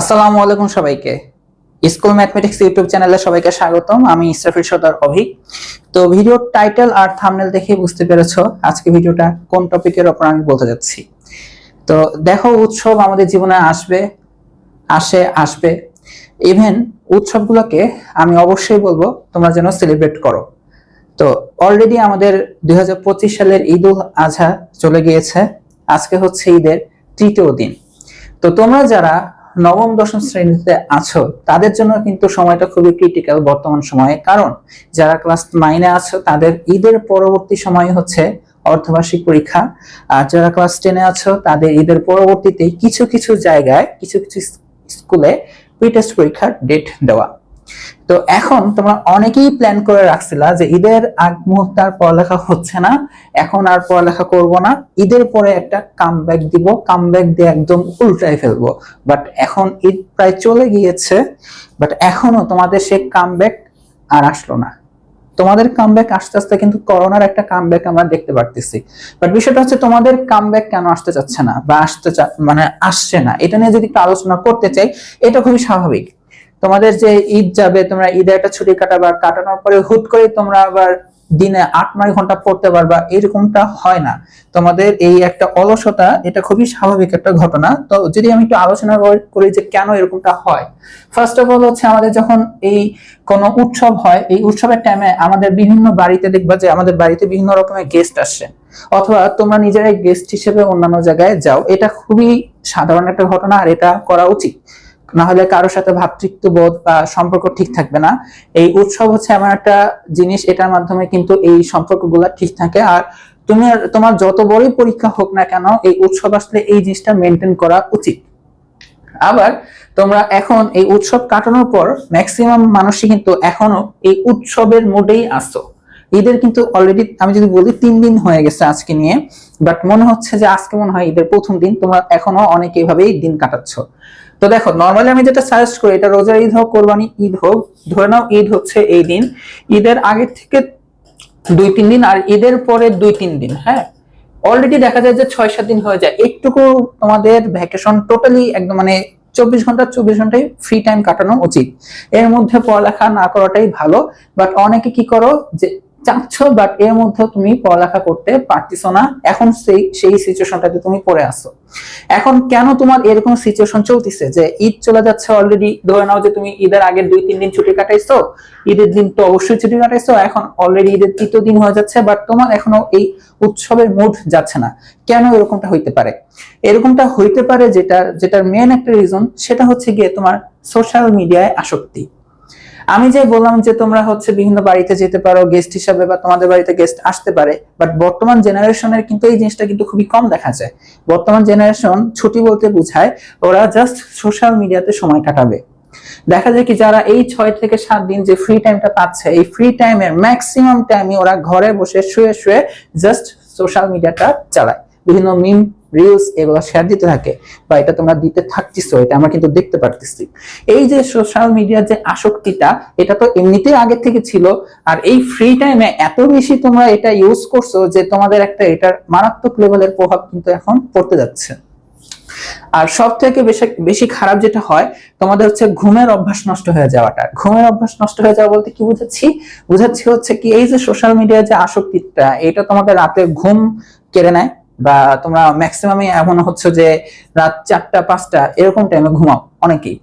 আসসালামু আলাইকুম সবাইকে। স্কুল ম্যাথমেটিক্স ইউটিউব চ্যানেলে সবাইকে স্বাগতম। আমি ইসরাফিল সর্দার অভিক তো ভিডিওর টাইটেল আর থাম্বনেল দেখে বুঝতে পেরেছ আজকে ভিডিওটা কোন টপিকের ওপর আমি বলতে যাচ্ছি। তো দেখো, উৎসব আমাদের জীবনে আসবে, আসে, আসবে। ইভেন উৎসবগুলোকে আমি অবশ্যই বলব, তোমরা যেন সেলিব্রেট করো। তো অলরেডি আমাদের দুই হাজার পঁচিশ সালের ঈদ উল আজহা চলে গিয়েছে। আজকে হচ্ছে ঈদের তৃতীয় দিন। তো তোমরা যারা নবম, দশম শ্রেণীতে আছো, তাদের জন্য কিন্তু সময়টা খুবই ক্রিটিক্যাল বর্তমান সময়ে। কারণ, যারা ক্লাস নাইনে আছো, তাদের ঈদের পরবর্তী সময় হচ্ছে অর্ধবার্ষিক পরীক্ষা। আর যারা ক্লাস টেনে আছো, তাদের ঈদের পরবর্তীতে কিছু কিছু জায়গায়, কিছু কিছু স্কুলে প্রি টেস্ট পরীক্ষার ডেট দেওয়া। তো এখন তোমরা অনেকেই প্ল্যান করে রাখছিলা যে ঈদের আগ মুহূর্তে আর পড়ালেখা হচ্ছে না, এখন আর পড়ালেখা করব না, ঈদের পরে একটা কামব্যাক দিব কামব্যাক দিয়ে একদম উল্টাই ফেলব। বাট এখন ঈদ প্রায় চলে গিয়েছে বাট এখনও তোমাদের সে কামব্যাক আর আসলো না। তোমাদের কামব্যাক আস্তে আস্তে কিন্তু করোনার একটা কামব্যাক আমরা দেখতে পারতেছি। বাট বিষয়টা হচ্ছে তোমাদের কামব্যাক কেন আসতে চাচ্ছে না বা আসতে মানে আসছে না? এটা নিয়ে যদি একটু আলোচনা করতে চাই, এটা খুবই স্বাভাবিক। তোমাদের যে ঈদ যাবে, তোমরা ঈদে একটা ছুটি কাটাবা, কাটানোর পরে হুট করে তোমরা আবার দিনে আট, নয় ঘণ্টা পড়তে পারবা, এরকমটা হয় না। তোমাদের এই একটা অলসতা, এটা খুবই স্বাভাবিক একটা ঘটনা। তো যদি আমি একটু আলোচনা করি- যে কেন এরকমটা হয়। ফার্স্ট অফ অল হচ্ছে আমাদের যখন এই কোনো উৎসব হয়, এই উৎসবের টাইমে আমাদের বিভিন্ন বাড়িতে দেখবা যে আমাদের বাড়িতে বিভিন্ন রকমের গেস্ট আসে। অথবা তোমরা নিজেরাই গেস্ট হিসেবে অন্যান্য জায়গায় যাও। এটা খুবই সাধারণ একটা ঘটনা আর এটা করা উচিত। না হলে কারোর সাথে ভাতৃত্ববোধ বা সম্পর্ক ঠিক থাকবে না। এই উৎসব হচ্ছে এমন একটা জিনিস, এটার মাধ্যমে কিন্তু এই সম্পর্কগুলো ঠিক থাকে। আর তুমি, তোমার যত বড়ই পরীক্ষা হোক না কেন, এই উৎসব আসলে এই জিনিসটা মেনটেন করা উচিত। আবার তোমরা এখন এই উৎসব কাটানোর পর ম্যাক্সিমাম মানুষই কিন্তু এখনও এই উৎসবের মোডেই আসো ঈদের কিন্তু অলরেডি আমি যদি বলি তিন দিন হয়ে গেছে আজকে নিয়ে বাট মনে হচ্ছে যে আজকে মনে হয় ঈদের প্রথম দিন, তোমরা এখনও অনেক এইভাবেই দিন কাটাচ্ছ। তো দেখো নর্মালি আমি যেটা সাজেস্ট করি, এটা রোজার ঈদ হোক, কোরবানি ঈদ হোক, ধরে নাও ঈদ হচ্ছে এই দিন। ঈদের আগের থেকে দুই, তিন দিন আর ঈদের পরে দুই, তিন দিন হ্যাঁ? অলরেডি দেখা যায় যে ছয়, সাত দিন হয়ে যায়। একটুকু তোমাদের ভ্যাকেশন টোটালি একদম মানে চব্বিশ ঘণ্টা, চব্বিশ ঘন্টায় ফ্রি টাইম কাটানো উচিত। এর মধ্যে পড়ালেখা না করাটাই ভালো বাট অনেকে কি করো, যে চাচ্ছ বাট এর মধ্যে তুমি পড়ালেখা করতে পারতেছো না। এখন সেই সেই সিচুয়েশনটাতে তুমি পড়ে আসো এখন কেন তোমার এরকম সিচুয়েশন চলতেছে যে ঈদ চলে যাচ্ছে অলরেডি ধরে নাও যে তুমি ঈদের আগে দুই, তিন দিন ছুটি কাটাইছো। ঈদের দিন তো অবশ্যই ছুটি কাটাইছো। এখন অলরেডি ঈদের তৃতীয় দিন হয়ে যাচ্ছে বাট তোমার এখনও এই উৎসবের মুড যাচ্ছে না। কেন এরকমটা হইতে পারে? এরকমটা হইতে পারে যেটা, যেটার মেন একটা রিজন সেটা হচ্ছে গিয়ে তোমার সোশ্যাল মিডিয়ায় আসক্তি। আমি যে বললাম যে তোমরা হচ্ছে বিভিন্ন বাড়িতে যেতে পারো গেস্ট হিসাবে বা তোমাদের বাড়িতে গেস্ট আসতে পারে বাট বর্তমান জেনারেশনের কিন্তু এই জিনিসটা কিন্তু খুবই কম দেখা যায়। বর্তমান জেনারেশন ছুটি বলতে বোঝায়, ওরা জাস্ট সোশ্যাল মিডিয়াতে সময় কাটাবে। দেখা যায় কি যারা এই ছয় থেকে সাত দিন যে ফ্রি টাইমটা পাচ্ছে, এই ফ্রি টাইমের ম্যাক্সিমাম টাইমই ওরা ঘরে বসে শুয়ে শুয়ে জাস্ট সোশ্যাল মিডিয়াটা চালায়। বিভিন্ন মিম রিলস এগুলো শেয়ার দিতে থাকে বা এটা তোমরা দিতে থাকছিস এটা আমরা কিন্তু দেখতে পারতেছি। এই যে সোশ্যাল মিডিয়ার যে আসক্তিটা, এটা তো এমনিতেই আগে থেকে ছিল, আর এই ফ্রি টাইমে এত বেশি তোমরা এটা ইউজ করছ যে তোমাদের একটা এটার মারাত্মক লেভেলের প্রভাব কিন্তু এখন পড়তে যাচ্ছে। আর সব থেকে বেশি বেশি খারাপ যেটা হয়, তোমাদের হচ্ছে ঘুমের অভ্যাস নষ্ট হয়ে যাওয়াটা। ঘুমের অভ্যাস নষ্ট হয়ে যাওয়া বলতে কি বুঝাচ্ছি? বুঝাচ্ছি হচ্ছে কি, এই যে সোশ্যাল মিডিয়ার যে আসক্তিটা, এটা তোমাদের রাতে ঘুম কেড়ে নেয় বা তোমরা ম্যাক্সিমামই এমন হচ্ছে যে রাত চারটা, পাঁচটা, এরকম টাইমে ঘুমাও অনেকেই।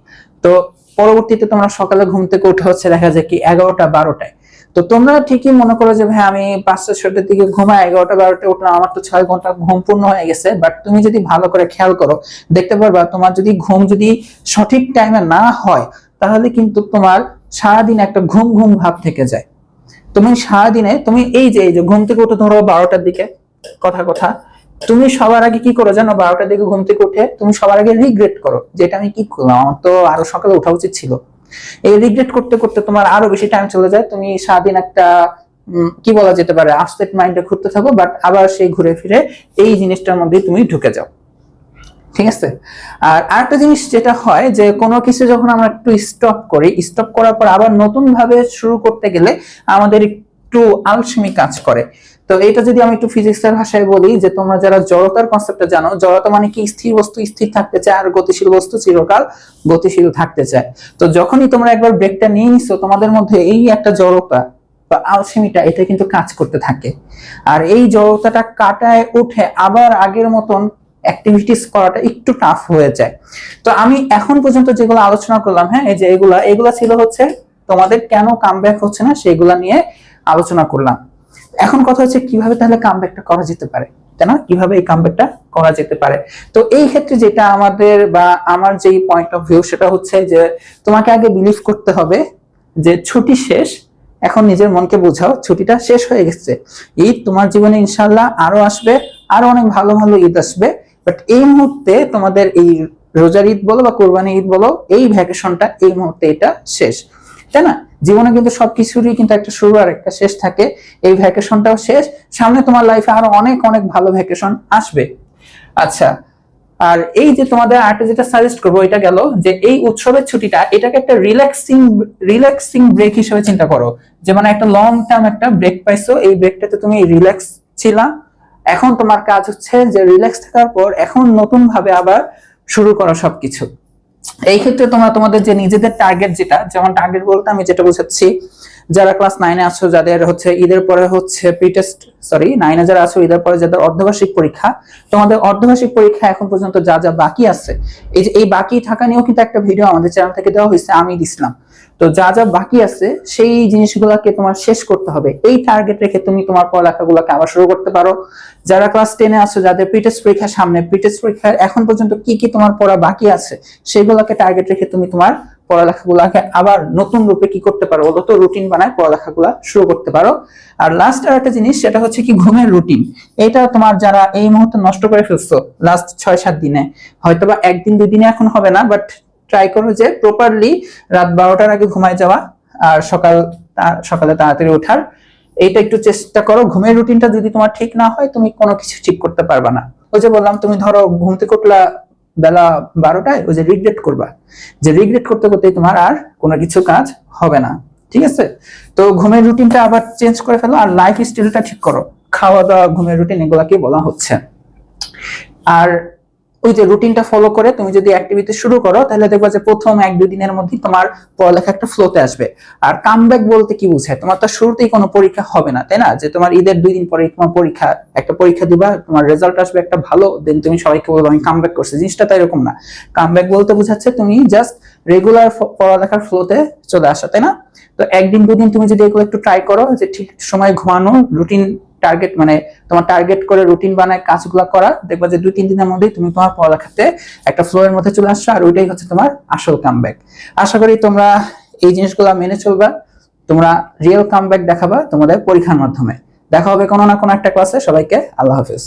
তো পরবর্তীতে তোমরা সকালে ঘুম থেকে উঠে হচ্ছে দেখা যায় কি এগারোটা, বারোটায়। তো তোমরা ঠিকই মনে করো যে, ভাই, আমি পাঁচটা ছটার দিকে ঘুমাই, এগারোটা বারোটা উঠলাম, আমার তো ছয় ঘণ্টা ঘুম পূর্ণ হয়ে গেছে। বাট তুমি যদি ভালো করে খেয়াল করো, দেখতে পারবা তোমার যদি ঘুম যদি সঠিক টাইমে না হয়, তাহলে কিন্তু তোমার সারাদিন একটা ঘুম ঘুম ভাব থেকে যায়। তুমি সারাদিনে, তুমি এই যে এই যে, ঘুম থেকে উঠে ধরো বারোটার দিকে, কথা কথা তুমি সবার আগে কি করো জানো? বারোটার দিকে ঘুম থেকে উঠে তুমি সবার আগে রিগ্রেট করো। যেটা আমি কি করলাম? আমার তো আরও সকালে ওঠা উচিত ছিল। এই রিগ্রেট করতে করতে তোমার আরও বেশি টাইম চলে যায়। তুমি সারাদিন একটা কি বলা যেতে পারে আপসেট মাইন্ডে ঘুরতে থাকো বাট আবার সেই ঘুরে ফিরে এই জিনিসটার মধ্যে তুমি ঢুকে যাও। ঠিক আছে? আর আরেকটা জিনিস যেটা হয় যে, কোনো কিছু যখন আমরা একটু স্টপ করি স্টপ করার পর আবার নতুন ভাবে শুরু করতে গেলে আমাদের একটু আলসেমি কাজ করে। তো এটা যদি আমি একটু ফিজিক্সের ভাষায় বলি যে তোমরা যারা জড়তার কনসেপ্টটা জানো, জড়তা মানে কি? স্থির বস্তু, স্থির থাকতে চায় আর গতিশীল বস্তু চিরকাল গতিশীল থাকতে চায়। তো যখনই তোমরা একবার ব্রেকটা নিয়ে নিছো, তোমাদের মধ্যে এই একটা জড়তা বা আলসেমিটা, এটা কিন্তু কাজ করতে থাকে। আর এই জড়তাটা কাটায় উঠে আবার আগের মতন অ্যাক্টিভিটিস করাটা একটু টাফ হয়ে যায়। তো আমি এখন পর্যন্ত যেগুলো আলোচনা করলাম হ্যাঁ এই যে এগুলা এগুলা ছিল হচ্ছে তোমাদের কেন কামব্যাক হচ্ছে না, সেগুলা নিয়ে আলোচনা করলাম। এখন কথা হচ্ছে কীভাবে তাহলে কামব্যাকটা করা যেতে পারে, তাই না? কীভাবে এই কামব্যাকটা করা যেতে পারে? তো এই ক্ষেত্রে যেটা আমাদের বা আমার যেই পয়েন্ট অফ ভিউ সেটা হচ্ছে যে তোমাকে আগে বিলিভ করতে হবে যে ছুটি শেষ, এখন নিজের মনকে বোঝাও, ছুটিটা শেষ হয়ে গেছে। ঈদ তোমার জীবনে ইনশাল্লাহ আরও আসবে, আরও অনেক ভালো ভালো ঈদ আসবে। বাট এই মুহূর্তে তোমাদের এই রোজার ঈদ বলো বা কোরবানি ঈদ বলো, এই ভ্যাকেশনটা এই মুহূর্তে এটা শেষ। তাই না? জীবনে কিন্তু সবকিছুরই কিন্তু একটা শুরু আর একটা শেষ থাকে। এই ভ্যাকেশনটাও শেষ। সামনে তোমার লাইফে আরও অনেক অনেক ভালো ভ্যাকেশন আসবে। আচ্ছা আর এই যে তোমাদের আরেকটা যেটা সাজেস্ট করব, এটা গেল যে এই উৎসবের ছুটিটা, এটাকে একটা রিল্যাক্সিং রিল্যাক্সিং ব্রেক হিসেবে চিন্তা করো। যে মানে একটা লং টার্ম একটা ব্রেক পাইছো, এই ব্রেকটাতে তুমি রিল্যাক্স ছিলা। এখন তোমার কাজ হচ্ছে যে রিল্যাক্স থাকার পর এখন নতুন ভাবে আবার শুরু করো সবকিছু। এই ক্ষেত্রে তোমরা তোমাদের যে নিজেদের টার্গেট যেটা, যেমন টার্গেট বলতে আমি যেটা বোঝাচ্ছি, যারা ক্লাস নাইনে আসো যাদের হচ্ছে ঈদের পরে হচ্ছে প্রিটেস্ট সরি নাইনে যারা আছো, ঈদের পরে যাদের অর্ধবার্ষিক পরীক্ষা, তোমাদের অর্ধবার্ষিক পরীক্ষা এখন পর্যন্ত যা যা বাকি আছে, এই যে এই বাকি থাকা নিয়েও কিন্তু একটা ভিডিও আমাদের চ্যানেল থেকে দেওয়া হয়েছে, আমি দিছিলাম। তো যা যা বাকি আছে, সেই জিনিসগুলোকে তোমার শেষ করতে হবে। এই টার্গেট রেখে তুমি তোমার পড়ালেখাগুলোকে আবার শুরু করতে পারো। যারা ক্লাস টেনে আছো, যাদের প্রিটেস্ট পরীক্ষা সামনে প্রিটেস্ট পরীক্ষার এখন পর্যন্ত কি কি তোমার পড়া বাকি আছে, সেগুলোকে টার্গেট রেখে তুমি তোমার পড়ালেখাগুলোকে আবার নতুন রূপে কি করতে পারো? ওগুলো তো রুটিন বানায় পড়ালেখাগুলো শুরু করতে পারো। আর লাস্ট আর একটা জিনিস, সেটা হচ্ছে কি ঘুমের রুটিন এটা তোমার যারা এই মুহূর্তে নষ্ট করে ফেলছো লাস্ট ছয়, সাত দিনে, হয়তোবা একদিন দুই দিনে এখন হবে না বাট ট্রাই করো যে প্রপারলি রাত বারোটার আগে ঘুমায় যাওয়া আর সকাল সকালে তাড়াতাড়ি ওঠার। এইটা একটু চেষ্টা করো। ঘুমের রুটিনটা যদি তোমার ঠিক না হয়, তুমি কোনো কিছু ঠিক করতে পারবে না। ওই যে বললাম, তুমি ধরো ঘুম থেকে উঠলা বেলা বারোটায়, ওই যে রিগ্রেট করবা। যে রিগ্রেট করতে করতে তোমার আর কোনো কিছু কাজ হবে না। ঠিক আছে? তো ঘুমের রুটিনটা আবার চেঞ্জ করে ফেলো আর লাইফ স্টাইলটা ঠিক করো। খাওয়া দাওয়া ঘুমের রুটিন এগুলাকে বলা হচ্ছে। আর ওই যে রুটিনটা ফলো করে তুমি যদি অ্যাক্টিভিটি শুরু করো, তাহলে দেখবা যে প্রথম এক দুই দিনের মধ্যে তোমার পড়ালেখা একটা ফ্লোতে আসবে। আর কামব্যাক বলতে কি বোঝায়? তোমার তো শুরুতেই কোনো পরীক্ষা হবে না, তাই না? যে তোমার ঈদের দুই দিন পরে তোমার পরীক্ষা, একটা পরীক্ষা দিবা, তোমার রেজাল্ট আসবে একটা ভালো দেন তুমি সবাইকে বলব, আমি কামব্যাক করছি। জিনিসটা তো এরকম না। কামব্যাক বলতে বোঝাচ্ছে তুমি জাস্ট রেগুলার পড়ালেখার ফ্লোতে চলে আসা, তাই না? তো একদিন দুদিন তুমি যদি এগুলো একটু ট্রাই করো, যে ঠিক সময় ঘুমানো রুটিন টার্গেট মানে তোমার টার্গেট করে রুটিন বানায় কাজগুলো করা, দেখবা যে দুই তিন দিনের মধ্যেই তুমি তোমার পড়ালেখাতে একটা ফ্লো এর মধ্যে চলে আসছো আর ওইটাই হচ্ছে তোমার আসল কামব্যাক আশা করি তোমরা এই জিনিসগুলো মেনে চলবা, তোমরা রিয়েল কামব্যাক দেখাবা তোমাদের পরীক্ষার মাধ্যমে। দেখা হবে কোনো না কোনো একটা ক্লাসে সবাইকে আল্লাহ হাফিজ।